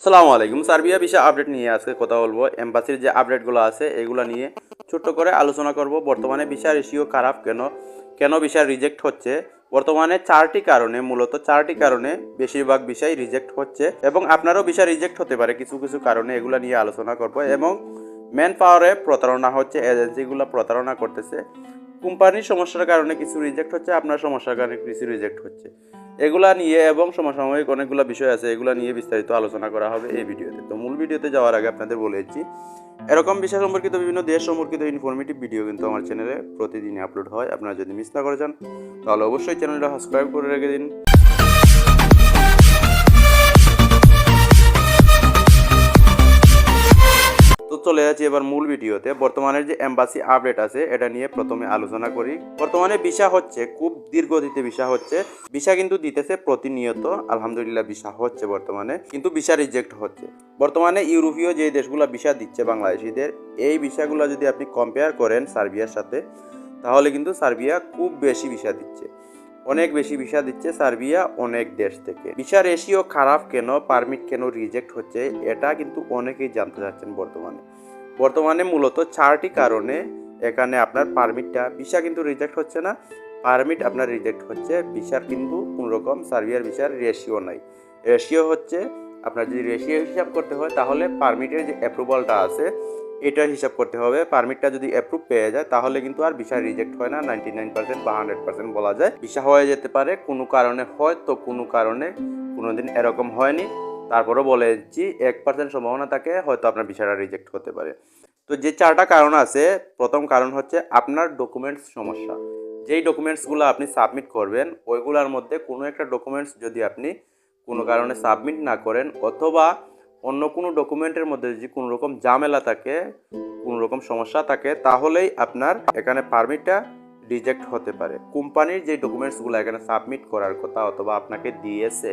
আসসালামু আলাইকুম। সার্বিয়া বিষয় আপডেট নিয়ে আজকে কথা বলব। এম্বাসির যে আপডেটগুলো আছে, এগুলো নিয়ে ছোট্ট করে আলোচনা করব। বর্তমানে ভিসা রেশিও খারাপ কেন? কেন ভিসা রিজেক্ট হচ্ছে? বর্তমানে চারটি কারণে, মূলত চারটি কারণে বেশিরভাগ বিষয় রিজেক্ট হচ্ছে এবং আপনারও ভিসা রিজেক্ট হতে পারে কিছু কিছু কারণে এগুলো নিয়ে আলোচনা করব এবং ম্যান পাওয়ারে প্রতারণা হচ্ছে এজেন্সিগুলো প্রতারণা করতেছে। কোম্পানির সমস্যার কারণে কিছু রিজেক্ট হচ্ছে, আপনার সমস্যার কারণে কিছু রিজেক্ট হচ্ছে। এগুলা নিয়ে এবং সমসাময়িক অনেকগুলো বিষয় আছে, এগুলা নিয়ে বিস্তারিত আলোচনা করা হবে এই ভিডিওতে। তো মূল ভিডিওতে যাওয়ার আগে আপনাদের বলে দিচ্ছি, এরকম বিষয় সম্পর্কিত বিভিন্ন দেশ সম্পর্কিত ইনফরমেটিভ ভিডিও কিন্তু আমার চ্যানেলে প্রতিদিনই আপলোড হয়। আপনারা যদি মিস না করে যান, তাহলে অবশ্যই চ্যানেলটা সাবস্ক্রাইব করে রেখে দিন। চলে যাচ্ছি এবার মূল ভিডিওতে। বর্তমানের যে এম্বাসি আপডেট আছে, এটা নিয়ে প্রথমে আলোচনা করি। বর্তমানে ভিসা হচ্ছে, খুব দীর্ঘদিতে ভিসা হচ্ছে। ভিসা কিন্তু দিতেছে প্রতিনিয়ত, আলহামদুলিল্লাহ ভিসা হচ্ছে বর্তমানে, কিন্তু ভিসা রিজেক্ট হচ্ছে। বর্তমানে ইউরোপীয় যে দেশগুলো ভিসা দিচ্ছে বাংলাদেশিদের, এই ভিসাগুলো যদি আপনি কম্পেয়ার করেন সার্বিয়ার সাথে, তাহলে কিন্তু সার্বিয়া খুব বেশি ভিসা দিচ্ছে। অনেক বেশি ভিসা দিচ্ছে সার্বিয়া, অনেক দেশ থেকে। ভিসা রেশিও খারাপ কেন? পারমিট কেন রিজেক্ট হচ্ছে? এটা কিন্তু অনেকেই জানতে চাচ্ছেন বর্তমানে। বর্তমানে মূলত চারটি কারণে এখানে আপনার পারমিটটা ভিসা কিন্তু রিজেক্ট হচ্ছে না। পারমিট আপনার রিজেক্ট হচ্ছে, ভিসার কিন্তু কোনোরকম সার্বিয়ার ভিসার রেশিও নাই। রেশিও হচ্ছে আপনার যদি রেশিও হিসাব করতে হয়, তাহলে পারমিটের যে অ্যাপ্রুভালটা আছে এটার হিসাব করতে হবে। পারমিটটা যদি অ্যাপ্রুভ পেয়ে যায়, তাহলে কিন্তু আর ভিসা রিজেক্ট হয় না। নাইনটি নাইন পার্সেন্ট বা হান্ড্রেড পার্সেন্ট বলা যায়। ভিসা হয়ে যেতে পারে, কোনো কারণে হয়তো কোনো কারণে কোনোদিন এরকম হয়নি। তারপরেও বলে দিচ্ছি, এক পার্সেন্ট সম্ভাবনা থাকে, হয়তো আপনার ভিসাটা রিজেক্ট হতে পারে। তো যে চারটা কারণ আছে, প্রথম কারণ হচ্ছে আপনার ডকুমেন্টস সমস্যা। যেই ডকুমেন্টসগুলো আপনি সাবমিট করবেন, ওইগুলোর মধ্যে কোনো একটা ডকুমেন্টস যদি আপনি কোনো কারণে সাবমিট না করেন অথবা অন্য কোনো ডকুমেন্টের মধ্যে যদি কোনো রকম ঝামেলা থাকে, কোনো রকম সমস্যা থাকে, তাহলেই আপনার এখানে পারমিটটা রিজেক্ট হতে পারে। কোম্পানির যে ডকুমেন্টসগুলো এখানে সাবমিট করার কথা অথবা আপনাকে দিয়েছে,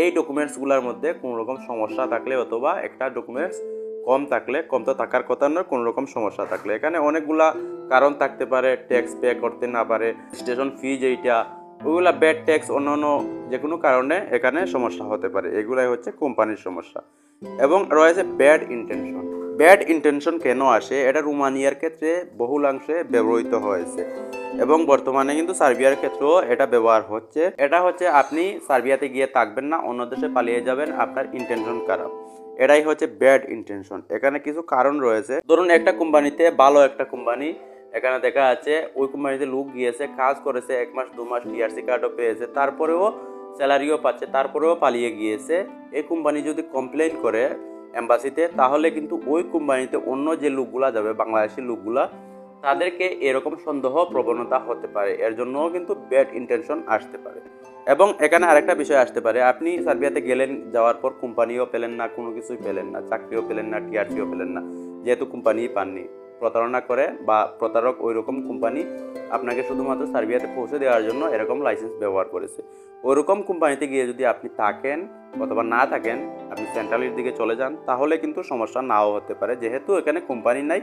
এই ডকুমেন্টসগুলোর মধ্যে কোনো রকম সমস্যা থাকলে অথবা একটা ডকুমেন্টস কম থাকলে, কম তো থাকার কথা নয়, কোনো রকম সমস্যা থাকলে। এখানে অনেকগুলা কারণ থাকতে পারে ট্যাক্স পে করতে না পারে স্টেশন ফি যেইটা ওইগুলা ব্যাড ট্যাক্স অন্যান্য যে কোনো কারণে এখানে সমস্যা হতে পারে। এগুলাই হচ্ছে কোম্পানির সমস্যা। এবং রয়েছে ব্যাড ইন্টেনশন ব্যাড ইন্টেনশন কেন আসে? এটা রুমানিয়ার ক্ষেত্রে বহুলাংশে ব্যবহৃত হয়েছে। এবং বর্তমানে কিন্তু সার্বিয়ার ক্ষেত্রেও এটা ব্যবহার হচ্ছে। এটা হচ্ছে আপনি সার্বিয়াতে গিয়ে থাকবেন না, অন্য দেশে পালিয়ে যাবেন, আপনার ইন্টেনশন খারাপ। এটাই হচ্ছে ব্যাড ইন্টেনশন এখানে কিছু কারণ রয়েছে। ধরুন একটা কোম্পানিতে ভালো একটা কোম্পানি এখানে দেখা যাচ্ছে ওই কোম্পানিতে লোক গিয়েছে, কাজ করেছে, এক মাস, দু মাস টিআরসি কার্ডও পেয়েছে, তারপরেও স্যালারিও পাচ্ছে, তারপরেও পালিয়ে গিয়েছে। এই কোম্পানি যদি কমপ্লেন করে এম্বাসিতে তাহলে কিন্তু ওই কোম্পানিতে অন্য যে লোকগুলা যাবে, বাংলাদেশি লোকগুলা, তাদেরকে এরকম সন্দেহ, প্রবণতা হতে পারে। এর জন্যও কিন্তু ব্যাড ইন্টেনশন আসতে পারে। এবং এখানে আরেকটা বিষয় আসতে পারে, আপনি সার্বিয়াতে গেলেন, যাওয়ার পর কোম্পানিও পেলেন না, কোনো কিছুই পেলেন না, চাকরিও পেলেন না টিআরসিও পেলেন না, যেহেতু কোম্পানি পাননি। প্রতারণা করে বা প্রতারক ওই রকম কোম্পানি আপনাকে শুধুমাত্র সার্বিয়াতে পৌঁছে দেওয়ার জন্য এরকম লাইসেন্স ব্যবহার করেছে। ওইরকম কোম্পানিতে গিয়ে যদি আপনি থাকেন অথবা না থাকেন, আপনি সেন্ট্রালের দিকে চলে যান, তাহলে কিন্তু সমস্যা নাও হতে পারে। যেহেতু এখানে কোম্পানি নাই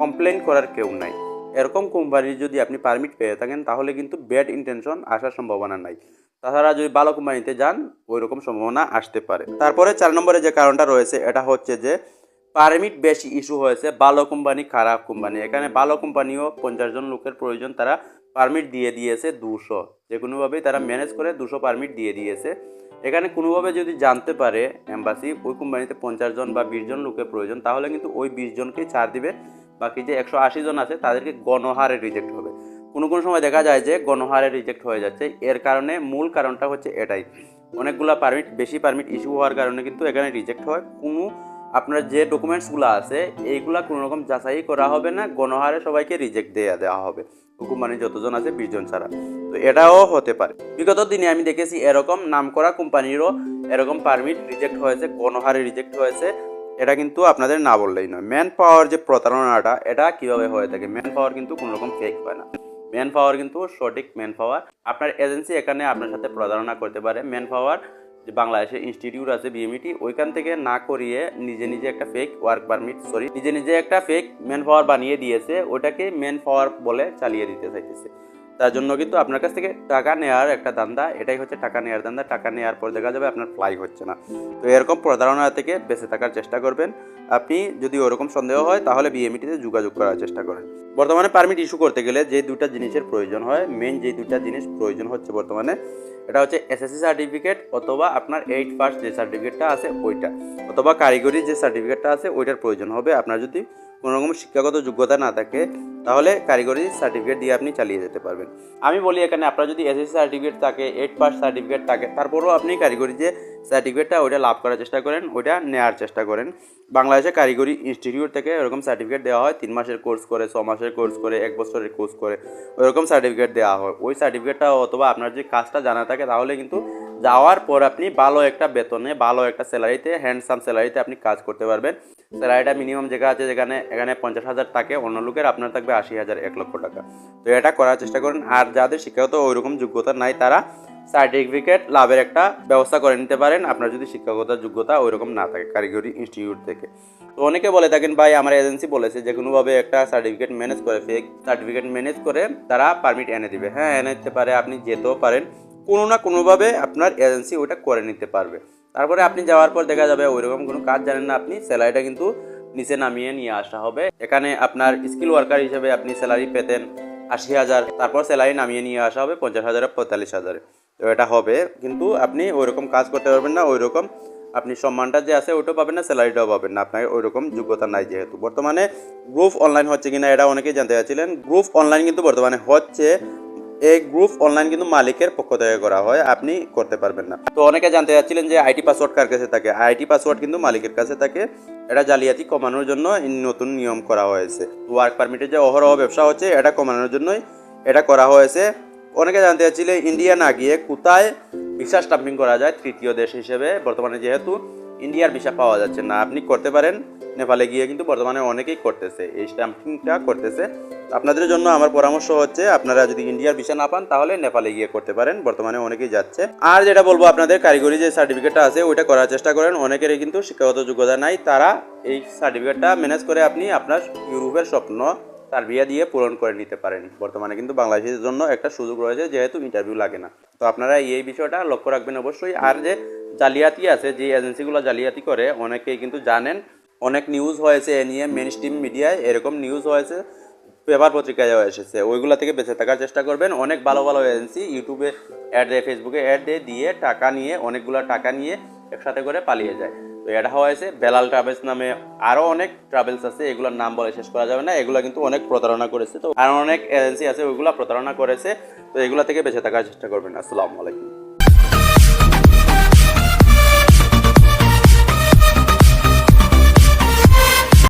কমপ্লেন করার কেউ নাই। এরকম কোম্পানির যদি আপনি পারমিট পেয়ে থাকেন, তাহলে কিন্তু ব্যাড ইন্টেনশন আসার সম্ভাবনা নাই। তাছাড়া যদি ভালো কোম্পানিতে যান ওই রকম সম্ভাবনা আসতে পারে। তারপরে চার নম্বরে যে কারণটা রয়েছে, এটা হচ্ছে যে পারমিট বেশি ইস্যু হয়েছে ভালো কোম্পানি, খারাপ কোম্পানি। এখানে ভালো কোম্পানিও পঞ্চাশ জন লোকের প্রয়োজন, তারা পারমিট দিয়ে দিয়েছে দুশো। যে কোনোভাবেই তারা ম্যানেজ করে দুশো পারমিট দিয়ে দিয়েছে। এখানে কোনোভাবে যদি জানতে পারে এম্বাসি, ওই কোম্পানিতে পঞ্চাশ জন বা বিশ জন লোকের প্রয়োজন, তাহলে কিন্তু ওই বিশ জনকেই ছাড় দিবে। বাকি যে একশো আশি জন আছে, তাদেরকে গণহারে রিজেক্ট হবে। কোনো কোনো সময় দেখা যায় যে গণহারে রিজেক্ট হয়ে যাচ্ছে। এর কারণে মূল কারণটা হচ্ছে এটাই। অনেকগুলো পারমিট, বেশি পারমিট ইস্যু হওয়ার কারণে কিন্তু এখানে রিজেক্ট হয়। কোনো আপনার যে ডকুমেন্টসগুলো আছে, এইগুলা কোনো রকম যাচাই করা হবে না, গণহারে সবাইকে রিজেক্ট দেওয়া দেওয়া হবে। কোম্পানি যতজন আছে বিশ জন ছাড়া। তো এটাও হতে পারে। বিগত দিনে আমি দেখেছি এরকম নাম করা কোম্পানিরও এরকম পারমিট রিজেক্ট হয়েছে, গণহারে রিজেক্ট হয়েছে। এটা কিন্তু আপনাদের না বললেই নয়। ম্যান পাওয়ার যে প্রতারণাটা, এটা কীভাবে হয়ে থাকে? ম্যান পাওয়ার কিন্তু কোনো রকম ফেক হয় না। ম্যান পাওয়ার কিন্তু সঠিক ম্যান পাওয়ার আপনার এজেন্সি এখানে আপনার সাথে প্রতারণা করতে পারে। ম্যান পাওয়ার যে বাংলাদেশে ইনস্টিটিউট আছে বিএমইটি ওইখান থেকে না করিয়ে নিজে নিজে একটা ফেক ওয়ার্ক পারমিট সরি নিজে নিজে একটা ফেক ম্যান পাওয়ার বানিয়ে দিয়েছে, ওটাকে ম্যান পাওয়ার বলে চালিয়ে দিতে চাইতেছে। তার জন্য কিন্তু আপনার কাছ থেকে টাকা নেওয়ার একটা দান্দা এটাই হচ্ছে টাকা নেওয়ার দান্দা টাকা নেওয়ার পর দেখা যাবে আপনার ফ্লাই হচ্ছে না। তো এরকম প্রতারণা থেকে বেঁচে থাকার চেষ্টা করবেন। আপনি যদি ওরকম সন্দেহ হয়, তাহলে বিএমইটিতে যোগাযোগ করার চেষ্টা করেন। বর্তমানে পারমিট ইস্যু করতে গেলে যে দুটা জিনিসের প্রয়োজন হয় মেন যে দুটা জিনিস প্রয়োজন হচ্ছে বর্তমানে, এটা হচ্ছে এসএসসি সার্টিফিকেট অথবা আপনার এইট পাস যে সার্টিফিকেটটা আছে, ওইটা। অথবা কারিগরি যে সার্টিফিকেটটা আছে, ওইটার প্রয়োজন হবে। আপনার যদি কোনোরকম শিক্ষাগত যোগ্যতা না থাকে, তাহলে কারিগরি সার্টিফিকেট দিয়ে আপনি চালিয়ে যেতে পারবেন। আমি বলি এখানে আপনার যদি এসএসসি সার্টিফিকেট থাকে এইট পাস সার্টিফিকেট থাকে, তারপরেও আপনি কারিগরি যে সার্টিফিকেটটা ওইটা লাভ করার চেষ্টা করেন, ওইটা নেওয়ার চেষ্টা করেন। বাংলাদেশে কারিগরি ইনস্টিটিউট থেকে এরকম সার্টিফিকেট দেওয়া হয়, তিন মাসের কোর্স করে, ছ মাসের কোর্স করে, এক বছরের কোর্স করে, ওইরকম সার্টিফিকেট দেওয়া হয়। ওই সার্টিফিকেটটা অথবা আপনার যে কাজটা জানা থাকে, তাহলে কিন্তু যাওয়ার পর আপনি ভালো একটা বেতনে, ভালো একটা স্যালারিতে হ্যান্ডসাম স্যালারিতে আপনি কাজ করতে পারবেন। স্যালারিটা মিনিমাম জায়গা আছে যেখানে, এখানে পঞ্চাশ হাজার থাকে, অন্য লোকের আপনার থাকবে আশি হাজার, এক লক্ষ টাকা। তো এটা করার চেষ্টা করেন। আর যাদের শিক্ষাগত ওইরকম যোগ্যতা নাই, তারা সার্টিফিকেট লাভের একটা ব্যবস্থা করে নিতে পারেন। আপনার যদি শিক্ষাগত যোগ্যতা ওইরকম না থাকে, কারিগরি ইনস্টিটিউট থেকে। তো অনেকে বলে থাকেন, ভাই, আমার এজেন্সি বলেছে যে কোনোভাবে একটা সার্টিফিকেট ম্যানেজ করে ফেক সার্টিফিকেট ম্যানেজ করে তারা পারমিট এনে দিবে। হ্যাঁ এনে দিতে পারে, আপনি যেতেও পারেন। কোনো না কোনোভাবে আপনার এজেন্সি ওটা করে নিতে পারবে। তারপরে আপনি যাওয়ার পর দেখা যাবে ওইরকম কোনো কাজ জানেন না আপনি, স্যালারিটা কিন্তু নিচে নামিয়ে নিয়ে আসা হবে। এখানে আপনার স্কিল ওয়ার্কার হিসেবে আপনি স্যালারি পেতেন আশি হাজার, তারপর স্যালারি নামিয়ে নিয়ে আসা হবে পঞ্চাশ হাজারে পঁয়তাল্লিশ হাজারে। তো এটা হবে, কিন্তু আপনি ওইরকম কাজ করতে পারবেন না, ওইরকম আপনি সম্মানটা যে আছে ওইটাও পাবেন না, স্যালারিটাও পাবেন না। আপনার ওইরকম যোগ্যতা নাই যেহেতু। বর্তমানে গ্রুপ অনলাইন হচ্ছে কিনা, এটা অনেকেই জানতে চাচ্ছিলেন। গ্রুপ অনলাইন কিন্তু বর্তমানে হচ্ছে এই গ্রুপ অনলাইন কিন্তু মালিকের পক্ষ থেকে করা হয়, আপনি করতে পারবেন না। তো অনেকে জানতে চাচ্ছিলেন যে আইটি পাসওয়ার্ড কার কাছে থাকে? আইটি পাসওয়ার্ড কিন্তু মালিকের কাছে থাকে। এটা জালিয়াতি কমানোর জন্য নতুন নিয়ম করা হয়েছে। ওয়ার্ক পারমিটের যে অহরহ ব্যবসা হচ্ছে, এটা কমানোর জন্যই এটা করা হয়েছে। অনেকে জানতে চাচ্ছিলেন ইন্ডিয়া না গিয়ে কোথায় ভিসা স্টাম্পিং করা যায়? তৃতীয় দেশ হিসেবে। বর্তমানে যেহেতু ইন্ডিয়ার ভিসা পাওয়া যাচ্ছে না, আপনি করতে পারেন। নেপালে গিয়ে কিন্তু বর্তমানে অনেকেই করতেছে। এই স্ট্যাম্পিংটা করতেছে। আপনাদের জন্য আমার পরামর্শ হচ্ছে, আপনারা যদি ইন্ডিয়ার ভিসা না পান, তাহলে নেপালে গিয়ে করতে পারেন, বর্তমানে অনেকেই যাচ্ছে। আর যেটা বলব আপনাদের, কারিগরি যে সার্টিফিকেটটা আছে, ওইটা করার চেষ্টা করেন, অনেকেরই কিন্তু শিক্ষাগত যোগ্যতা নাই, তারা এই সার্টিফিকেটটা ম্যানেজ করে আপনি আপনার ইউরোপের স্বপ্ন তার বিয়ে দিয়ে পূরণ করে নিতে পারেন। বর্তমানে কিন্তু বাংলাদেশের জন্য একটা সুযোগ রয়েছে, যেহেতু ইন্টারভিউ লাগে না। তো আপনারা এই বিষয়টা লক্ষ্য রাখবেন অবশ্যই। আর যে জালিয়াতি আছে, যে এজেন্সিগুলো জালিয়াতি করে, অনেকেই কিন্তু জানেন, অনেক নিউজ হয়েছে এ নিয়ে মেন স্ট্রিম মিডিয়ায় এরকম নিউজ হয়েছে। পেপার পত্রিকায় এসেছে। ওইগুলো থেকে বেঁচে থাকার চেষ্টা করবেন। অনেক ভালো ভালো এজেন্সি ইউটিউবে অ্যাড দেয় ফেসবুকে অ্যাড দেয়, দিয়ে টাকা নিয়ে, অনেকগুলো টাকা নিয়ে একসাথে করে পালিয়ে যায়। তো এটা হয়েছে। বেলাল ট্রাভেলস নামে আরও অনেক ট্রাভেলস আছে। এগুলোর নাম বলে শেষ করা যাবে না। এগুলো কিন্তু অনেক প্রতারণা করেছে। তো আর অনেক এজেন্সি আছে, ওইগুলো প্রতারণা করেছে। তো এগুলো থেকে বেঁচে থাকার চেষ্টা করবেন। আসসালামু আলাইকুম।